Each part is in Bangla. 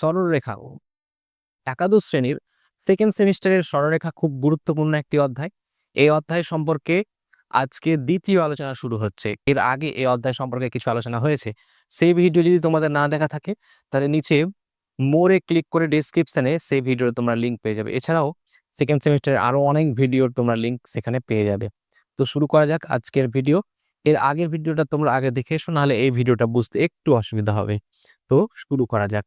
সরলরেখা একাদশ শ্রেণির সেকেন্ড সেমিস্টারের সরলরেখা খুব গুরুত্বপূর্ণ একটি অধ্যায়। এই অধ্যায় সম্পর্কে আজকে দ্বিতীয় আলোচনা শুরু হচ্ছে। এর আগে এই অধ্যায় সম্পর্কে কিছু আলোচনা হয়েছে। সেই ভিডিও যদি তোমাদের না দেখা থাকে, তাহলে নিচে মোরে ক্লিক করে ডিসক্রিপশনে সেই ভিডিওর তোমরা লিঙ্ক পেয়ে যাবে। এছাড়াও সেকেন্ড সেমিস্টারের আরও অনেক ভিডিওর তোমরা লিঙ্ক সেখানে পেয়ে যাবে। তো শুরু করা যাক আজকের ভিডিও এর আগের ভিডিওটা তোমরা আগে দেখে এসো, নাহলে এই ভিডিওটা বুঝতে একটু অসুবিধা হবে। তো শুরু করা যাক।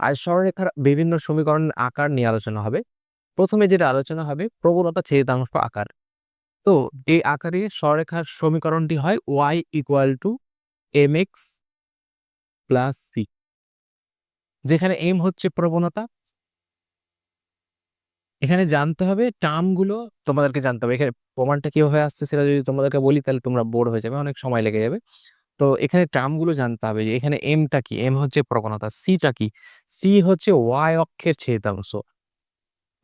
আজ সরলরেখার বিভিন্ন সমীকরণের আকার নিয়ে আলোচনা হবে। প্রথমে যেটা আলোচনা হবে প্রবণতা ছেদিতাংশ আকার। তো এই আকারে সরলরেখার সমীকরণটি হয় Y equal to M X plus C যেখানে এম হচ্ছে প্রবণতা। এখানে জানতে হবে টার্মগুলো তোমাদেরকে জানতে হবে। এখানে প্রমাণটা কীভাবে আসছে সেটা যদি তোমাদেরকে বলি, তাহলে তোমরা বোর হয়ে যাবে, অনেক সময় লেগে যাবে। তো এখানে টার্মগুলো জানতে হবে যে এখানে এমটা কি? এম হচ্ছে প্রবণতা সিটা কি? সি হচ্ছে ওয়াই অক্ষের ছেদাংশ।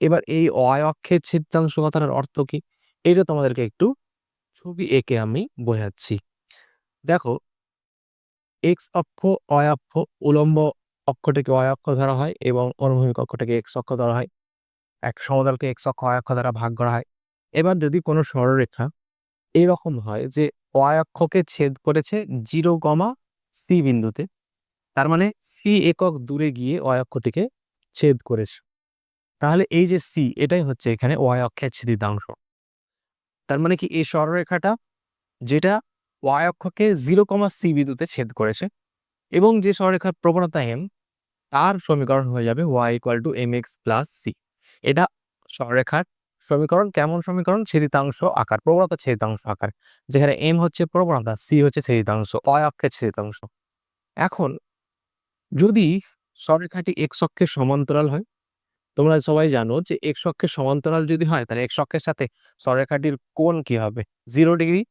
এবার এই ওয়াই অক্ষের ছেদাংশ কথাটার অর্থ কি? এইটা তোমাদেরকে একটু ছবি এঁকে আমি বোঝাচ্ছি। দেখো এক্স অক্ষ অয় অক্ষ উলম্ব অক্ষটাকে অয় অক্ষ ধরা হয় এবং অনুভূমিক অক্ষটাকে এক্স অক্ষ ধরা হয়। এক সমতলকে এক্স অক্ষ অয় অক্ষ দ্বারা ভাগ করা হয়। এবার যদি কোনো সরলরেখা এরকম হয় যে অক্ষকে ছেদ করেছে জিরো কমা সি বিন্দুতে। তার মানে সি একক দূরে গিয়ে অক্ষটিকে ছেদ করেছে। তাহলে এই যে সি, এটাই হচ্ছে এখানে অক্ষের ছেদিতাংশ। তার মানে কি এই সরলরেখাটা, যেটা অক্ষকে জিরো কমা সি বিন্দুতে ছেদ করেছে, এবং যে সরলরেখার প্রবণতা এম তার সমীকরণ হয়ে যাবে Y equal to M X plus C এটা সরলরেখার সমীকরণ কেমন সমীকরণ? ছেদিতাংশ আকার। প্রবণতা ছেদিতাংশ আকার। যেখানে এম হচ্ছে প্রবণতা সি হচ্ছে ছেদিতাংশ অয় অক্ষের ছেদিতাংশ। এখন যদি সরলরেখাটি এক্স অক্ষের সমান্তরাল হয়, তোমরা সবাই জানো যে এক্স অক্ষের সমান্তরাল যদি হয়, তাহলে এক্স অক্ষের সাথে সরলরেখাটির কোণ কি হবে? জিরো ডিগ্রি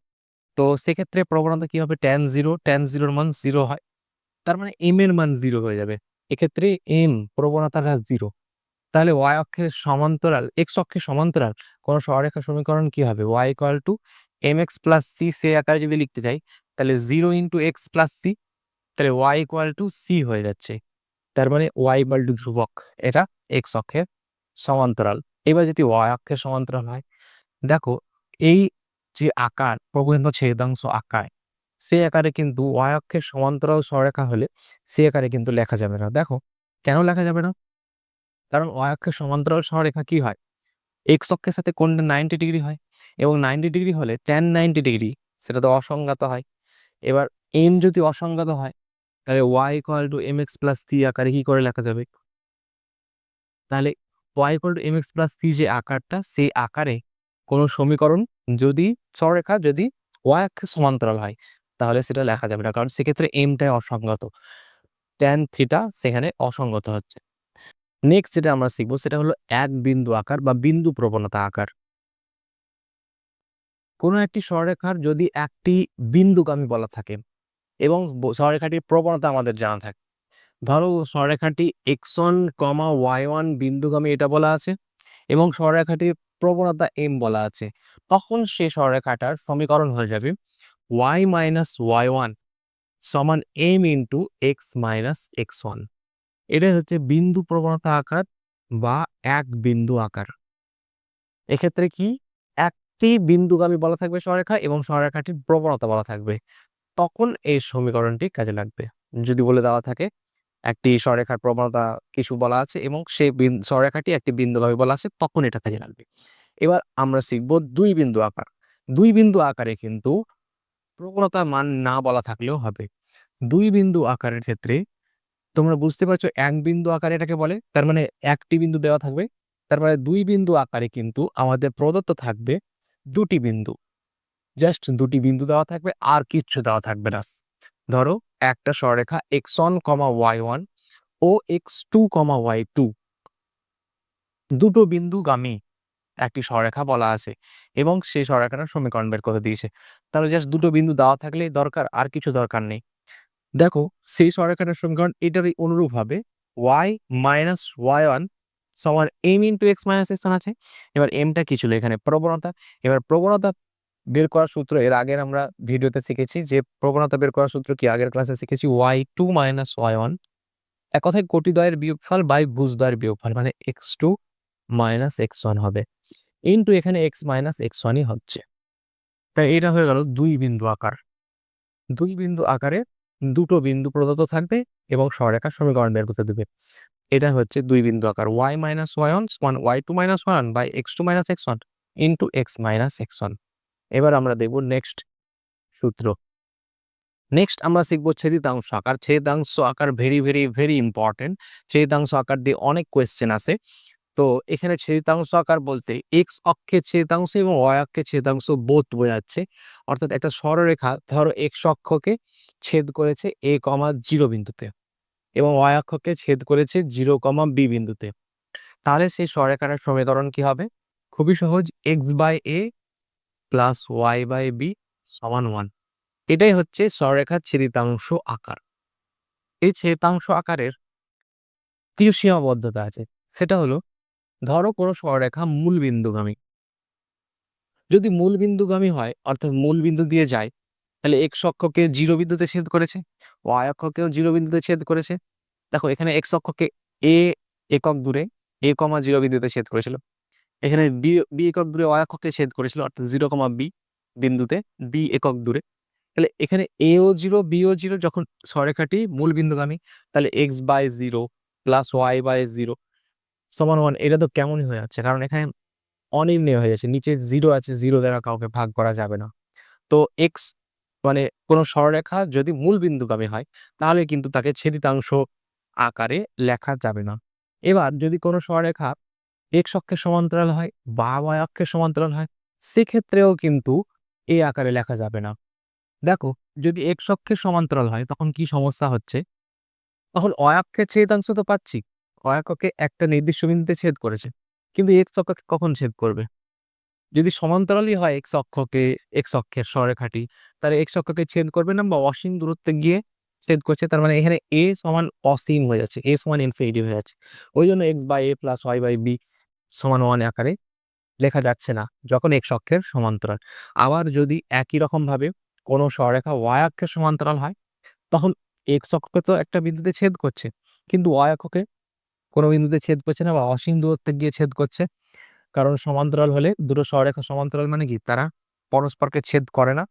তো সেক্ষেত্রে প্রবণতা কি হবে? ট্যান জিরো ট্যান জিরোর মান জিরো হয়। তার মানে এম এর মান জিরো হয়ে যাবে। এক্ষেত্রে এম প্রবণতাটা জিরো তাহলে ওয়াই অক্ষের সমান্তরাল এক্স অক্ষের সমান্তরাল কোনো সরলরেখা সমীকরণ কি হবে? Y equal to M X plus C সে আকারে যদি লিখতে চাই তাহলে zero into X plus C তাহলে ওয়াই ইকুয়াল টু সি হয়ে যাচ্ছে। তার মানে ওয়াই ইকুয়াল টু ধ্রুবক, এটা এক্স অক্ষের সমান্তরাল। এবার যদি ওয়াই অক্ষের সমান্তরাল হয়, দেখো এই যে আকার প্রবন্ধ ছেদাংশ আকার সে আকারে কিন্তু ওয়াই অক্ষের সমান্তরাল সররেখা হলে সে আকারে কিন্তু লেখা যাবে না। দেখো, কেন লেখা যাবে না? কারণ ওয়াই অক্ষের সমান্তরাল সররেখা কি হয়? এক্স অক্ষের সাথে কোনটা নাইনটি ডিগ্রি হয় এবং নাইনটি ডিগ্রি হলে টেন নাইনটি ডিগ্রি সেটা তো অসংজ্ঞাত হয়। এবার এম যদি অসংজ্ঞাত হয়, তাহলে Y equal to M X plus C আকারে কি করে লেখা যাবে? তাহলে Y equal to M X plus C যে আকারটা, সেই আকারে কোনো সমীকরণ যদি সররেখা যদি ওয়াই অক্ষের সমান্তরাল হয়, তাহলে সেটা লেখা যাবে না। কারণ সেক্ষেত্রে এমটাই অসংগত। ট্যান থিটা সেখানে অসংগত হচ্ছে। নেক্সট যেটা আমরা শিখব সেটা হলো এক বিন্দু আকার বা বিন্দু প্রবণতা আকার। কোনো একটি সররেখার যদি একটি বিন্দুগামী বলা থাকে এবং সররেখাটির প্রবণতা আমাদের জানা থাকে। ধরো সররেখাটি X one comma Y one বিন্দুগামী এটা বলা আছে এবং সররেখাটির প্রবণতা এম বলা আছে। তখন সে সররেখাটার সমীকরণ হয়ে যাবে ওয়াই মাইনাস ওয়াই ওয়ান সমান M into X minus X one এটাই হচ্ছে বিন্দু প্রবণতা আকার বা এক বিন্দু আকার। এক্ষেত্রে কি? একটি বিন্দুগামী বলা থাকবে সররেখা এবং সররেখাটির প্রবণতা বলা থাকবে। তখন এই সমীকরণটি কাজে লাগবে। যদি বলে দেওয়া থাকে, একটি সররেখার প্রবণতা কিছু বলা আছে এবং সেই সররেখাটি একটি বিন্দুগামী বলা আছে, তখন এটা কাজে লাগবে। এবার আমরা শিখব দুই বিন্দু আকার। দুই বিন্দু আকারে কিন্তু প্রবণতা মান না বলা থাকলেও হবে। দুই বিন্দু আকারের ক্ষেত্রে তোমরা বুঝতে পারছ এক বিন্দু আকারে এটাকে বলে, তার মানে একটি বিন্দু দেওয়া থাকবে তারপরে দুই বিন্দু আকারে কিন্তু আমাদের প্রদত্ত থাকবে দুটি বিন্দু। জাস্ট দুটি বিন্দু দেওয়া থাকবে, আর কিচ্ছু দেওয়া থাকবে না। ধরো একটা সররেখা X one comma Y one ও X two comma Y two. দুটো বিন্দু বিন্দুগামী একটি সররেখা বলা আছে, এবং সেই সররেখাটার সমীকরণ বের করে দিয়েছে। তাহলে জাস্ট দুটো বিন্দু দেওয়া থাকলেই দরকার, আর কিছু দরকার নেই। দেখো, সেই সররেখাটার সমীকরণ এটারই অনুরূপ হবে ওয়াই মাইনাস ওয়াই ওয়ান সমান M into X minus X আছে। এবার এমটা কি ছিল এখানে? প্রবণতা। এবার প্রবণতা বের করার সূত্র, এর আগের আমরা ভিডিওতে শিখেছি যে প্রবণতা বের করার সূত্র কি? আগের ক্লাসে শিখেছি Y two minus Y one এক কথায় কোটি কোটিদ্বয়ের বিয়োগফল বাই ভুজদ্বয়ের বিয়োগফল মানে X two minus X one হবে। ইন্টু এখানে এক্স মাইনাস এক্স ওয়ানই হচ্ছে। তাই এটা হয়ে গেল দুই বিন্দু আকার। দুই বিন্দু আকারে দুটো বিন্দু প্রদত্ত থাকবে এবং সররেখার সমীকরণ বের করতে দেবে। এটা হচ্ছে দুই বিন্দু আকার। Y minus Y one one Y two minus one by X two minus X one into X minus X one এবার আমরা দেখব নেক্সট সূত্র। নেক্সট আমরা শিখব ছেদিতাংশ আকার। ছেদিতাংশ আকার ভেরি ভেরি ভেরি ইম্পর্টেন্ট ছেদিতাংশ আকার দিয়ে অনেক কোয়েশ্চেন আছে তো এখানে ছেদিতাংশ আকার বলতে এক্স অক্ষে ছেদিতাংশ এবং ওয়াই অক্ষে ছেদিতাংশ বোধ বোঝাচ্ছে। অর্থাৎ একটা সরলরেখা ধরো এক্স অক্ষকে ছেদ করেছে এ কমা জিরো বিন্দুতে এবং ওয়াই অক্ষকে ছেদ করেছে জিরো কমা বি বিন্দুতে। তাহলে সেই সরলরেখাটার সমীকরণ কি হবে? খুবই সহজ x by a plus y by b সমান ওয়ান এটাই হচ্ছে সররেখার ছেদিতাংশ আকার। এই ছেদিতাংশ আকারের কিছু সীমাবদ্ধতা আছে। সেটা হলো ধরো কোনো সররেখা মূল বিন্দুগামী যদি মূল বিন্দুগামী হয়, অর্থাৎ মূল বিন্দু দিয়ে যায়, তাহলে এক্স অক্ষকে জিরো বিন্দুতে ছেদ করেছে ওয়াই অক্ষকেও জিরো বিন্দুতে ছেদ করেছে। দেখো, এখানে এক্স অক্ষকে এ একক দূরে এ কমা জিরো বিন্দুতে ছেদ করেছিল। এখানে বি বি একক দূরে ওয়াই অক্ষকে ছেদ করেছিল, অর্থাৎ জিরো কমা বি বিন্দুতে বি একক দূরে। তাহলে এখানে এ ও জিরো বিও জিরো, যখন সরেখাটি মূল বিন্দুগামী তাহলে x by zero plus y by zero. সমান ওয়ান এটা তো কেমনই হয়ে যাচ্ছে? কারণ এখানে অনির্ণয় হয়ে যাচ্ছে। নিচে জিরো আছে জিরো দ্বারা কাউকে ভাগ করা যাবে না। তো এক্স মানে কোনো সরলরেখা যদি মূল বিন্দুগামী হয়, তাহলে কিন্তু তাকে ছেদিতাংশ আকারে লেখা যাবে না। এবার যদি কোনো সরলরেখা এক্স অক্ষের সমান্তরাল হয় বা ওয়াই অক্ষের সমান্তরাল হয়, সেক্ষেত্রেও কিন্তু এই আকারে লেখা যাবে না। দেখো, যদি এক্স অক্ষের সমান্তরাল হয়, তখন কি সমস্যা হচ্ছে? তখন অয়াক্ষের ছেদাংশ তো পাচ্ছি। অয়াক্ষকে একটা নির্দিষ্ট বিন্দুতে ছেদ করেছে। কিন্তু এক্স অক্ষকে কখন ছেদ করবে? যদি সমান্তরালই হয় এক্স অক্ষকে এক্স অক্ষের সরেখাটি, তাহলে এক্স অক্ষকে ছেদ করবে না বা অসীম দূরত্বে গিয়ে ছেদ করছে, তার মানে এখানে এ সমান অসীম হয়ে যাচ্ছে এ সমান ইনফিনিটি হয়ে যাচ্ছে। ওই জন্য x by a plus y by b সমান ওয়ান আকারে লেখা যাচ্ছে না, যখন এক্স অক্ষের সমান্তরাল। আবার যদি একই রকমভাবে কোনো সররেখা ওয়াই অক্ষের সমান্তরাল হয়, তখন এক্স অক্ষকে তো একটা বিন্দুতে ছেদ করছে, কিন্তু ওয়াই অক্ষকে কোনো বিন্দুতে ছেদ করছে না বা অসীম দূরত্বে গিয়ে ছেদ করছে। কারণ সমান্তরাল হলে দুটো সররেখা সমান্তরাল মানে কি? তারা পরস্পরকে ছেদ করে না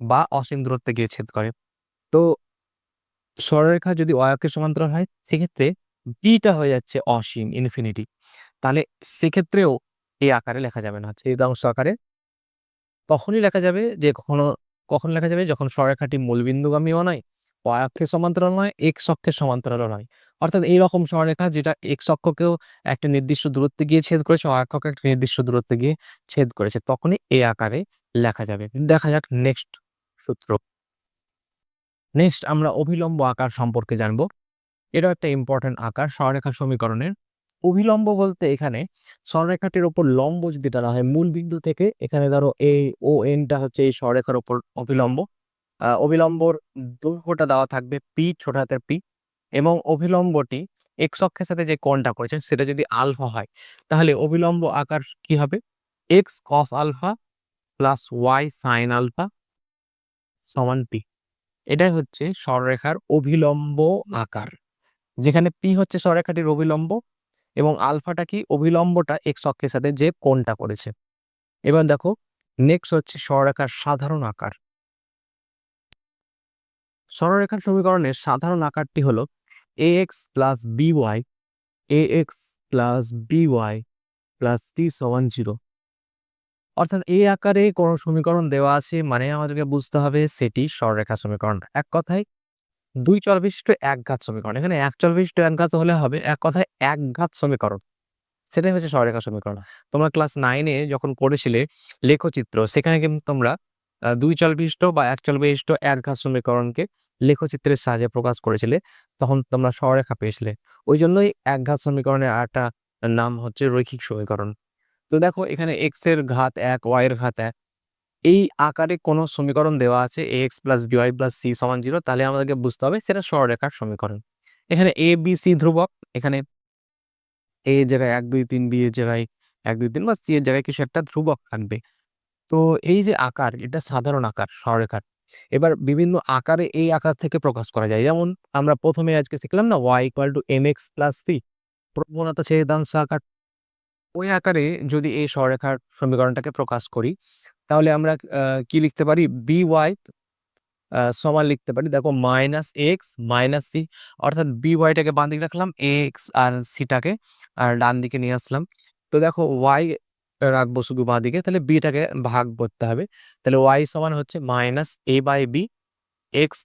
বা অসীম দূরত্বে গিয়ে ছেদ করে। তো সরলরেখা যদি অক্ষের সমান্তরাল হয়, সেক্ষেত্রে বিটা হয়ে যাচ্ছে অসীম ইনফিনিটি তাহলে সেক্ষেত্রেও এই আকারে লেখা যাবে না। ছেদাংশ আকারে, তখনই লেখা যাবে যে কখনো, কখন লেখা যাবে যখন সরেখাটি মূলবিন্দুগামীও নয় ওয়াই অক্ষের সমান্তরাল নয় এক অক্ষের সমান্তরালও নয়। অর্থাৎ এইরকম সরেখা যেটা এক্স অক্ষকেও একটা নির্দিষ্ট দূরত্বে গিয়ে ছেদ করেছে অক্ষকে একটা নির্দিষ্ট দূরত্বে গিয়ে ছেদ করেছে। তখনই এই আকারে লেখা যাবে। দেখা যাক নেক্সট সূত্র। নেক্সট আমরা অভিলম্ব আকার সম্পর্কে জানব। এটা একটা ইম্পর্টেন্ট আকার সররেখার সমীকরণের। অভিলম্ব বলতে এখানে সররেখাটির ওপর লম্ব যদি টানা হয় মূল বিন্দু থেকে এখানে ধরো এই ও এনটা হচ্ছে এই সররেখার ওপর অভিলম্ব। আহ, অভিলম্বর দৈর্ঘ্যটা দেওয়া থাকবে পি ছোট হাতের পি এবং অভিলম্বটি এক্স অক্ষের সাথে যে কোণটা করেছে সেটা যদি আলফা হয়, তাহলে অভিলম্ব আকার কি হবে? X cos alpha plus y sine alpha সমান পি এটাই হচ্ছে সররেখার অভিলম্ব আকার, যেখানে পি হচ্ছে সররেখাটির অভিলম্ব এবং আলফাটা কি? অভিলম্বটা এক্স অক্ষের সাথে যে কোণটা করেছে। এবার দেখো নেক্সট হচ্ছে সররেখার সাধারণ আকার। সরলরেখার সমীকরণের সাধারণ আকারটি হলো a x plus b y a x plus b y plus t সমান জিরো অর্থাৎ এই আকারে কোনো সমীকরণ দেওয়া আছে মানে আমাদেরকে বুঝতে হবে সেটি সরলরেখা সমীকরণ। এক কথায় দুই চল বিশিষ্ট এক ঘাত সমীকরণ। এখানে এক চল বিশিষ্ট এক ঘাত হলে হবে এক কথায় এক ঘাত সমীকরণ। সেটাই হচ্ছে সরলরেখা সমীকরণ। তোমরা ক্লাস নাইনে যখন পড়েছিলে লেখচিত্র, সেখানে কিন্তু তোমরা দুই চল বিশিষ্ট বা এক চল বিশিষ্ট এক ঘাত সমীকরণকে লেখচিত্রের সাহায্যে প্রকাশ করেছিলে, তখন তোমরা সরলরেখা পেয়েছিলে। ওই জন্যই এক ঘাত সমীকরণের আরেকটা নাম হচ্ছে রৈখিক সমীকরণ। তো দেখো, এখানে এক্সের ঘাত এক ওয়াই এর ঘাত এক। এই আকারে কোনো সমীকরণ দেওয়া আছে a x plus b y plus c সমান জিরো তাহলে আমাদেরকে বুঝতে হবে সেটা সরলরেখার সমীকরণ। এখানে এ বি সি ধ্রুবক, এখানে এ এর জায়গায় এক, দুই, তিন বি এর জায়গায় এক, দুই, তিন বা সি এর জায়গায় কিছু একটা ধ্রুবক থাকবে। তো এই যে আকার, এটা সাধারণ আকার সরলরেখার। এবার বিভিন্ন আকারে এই আকার থেকে প্রকাশ করা যায়। যেমন আমরা প্রথমে আজকে শিখলাম না y equal to m x plus c প্রবণতা ছেদাংশ আকার। ওই আকারে যদি এই সরলরেখার সমীকরণটাকে প্রকাশ করি, তাহলে আমরা কি লিখতে পারি বি ওয়াই সমান লিখতে পারি দেখো মাইনাস এক্স মাইনাস সি অর্থাৎ বি ওয়াইটাকে বাম দিকে রাখলাম এক্স আর c টাকে, আর ডান দিকে নিয়ে আসলাম। তো দেখো y রাখব শুধু বাঁদিকে তাহলে বিটাকে ভাগ করতে হবে। তাহলে ওয়াই সমান হচ্ছে minus a by b x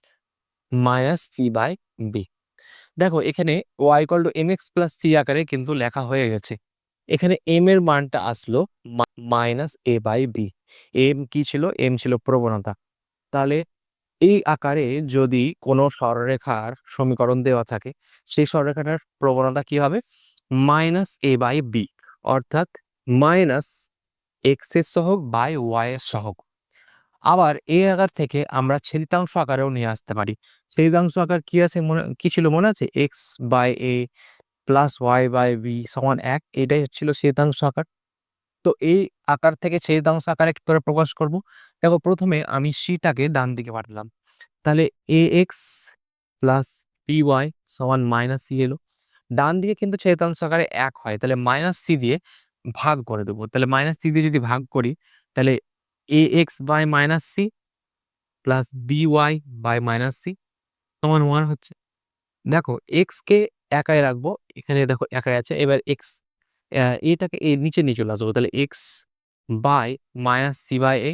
minus c by b দেখো, এখানে y equal m x plus c আকারে কিন্তু লেখা হয়ে গেছে। এখানে m এর মানটা আসলো মা বাই বি এম কি ছিল? এম ছিল প্রবণতা। তাহলে এই আকারে যদি কোনো সরলরেখার সমীকরণ দেওয়া থাকে, সেই সরলরেখাটার প্রবণতা কি হবে? মাইনাস এ বাই বি অর্থাৎ -x এর সহগ বাই এর সহগ। আবার এই আকার থেকে আমরা ছেদিতাংশ আকারেও নিয়ে আসতে পারি। ছেদিতাংশ আকার কি আছে মনে, কি ছিল মনে আছে? x/a + y/b = ১ এটাই হচ্ছিল ছেদিতাংশ আকার। তো এই আকার থেকে ছেদিতাংশ আকারে কি করে প্রকাশ করব? দেখো ১ম এ আমি c টাকে ডান দিকে পাঠালাম। তাহলে ax + by = -c এলো। ডান দিকে কিন্তু ছেদিতাংশ আকারে ১ হয়। তাহলে -c দিয়ে ভাগ করে দেব। তাহলে -c দিয়ে যদি ভাগ করি, তাহলে a x by minus c plus b y by + minus c সমান ওয়ান হচ্ছে। দেখো, x কে একাই রাখব। এখানে দেখো একাই আছে। এবার এক্স এটাকে এর নিচে নিয়ে চলে আসব। তাহলে x by minus c by a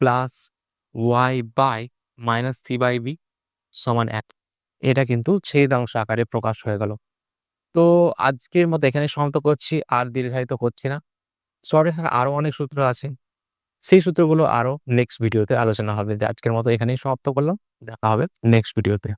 plus y by minus + c by b সমান এক এটা কিন্তু ছেদিতাংশ আকারে প্রকাশ হয়ে গেল। তো আজকের মতো এখানে সমাপ্ত করছি। আর দীর্ঘায়িত করছি না। সরলরেখার আরও অনেক সূত্র আছে। সেই সূত্রগুলো আরও নেক্সট ভিডিওতে আলোচনা হবে। আজকের মতো এখানেই সমাপ্ত করলাম। দেখা হবে নেক্সট ভিডিওতে।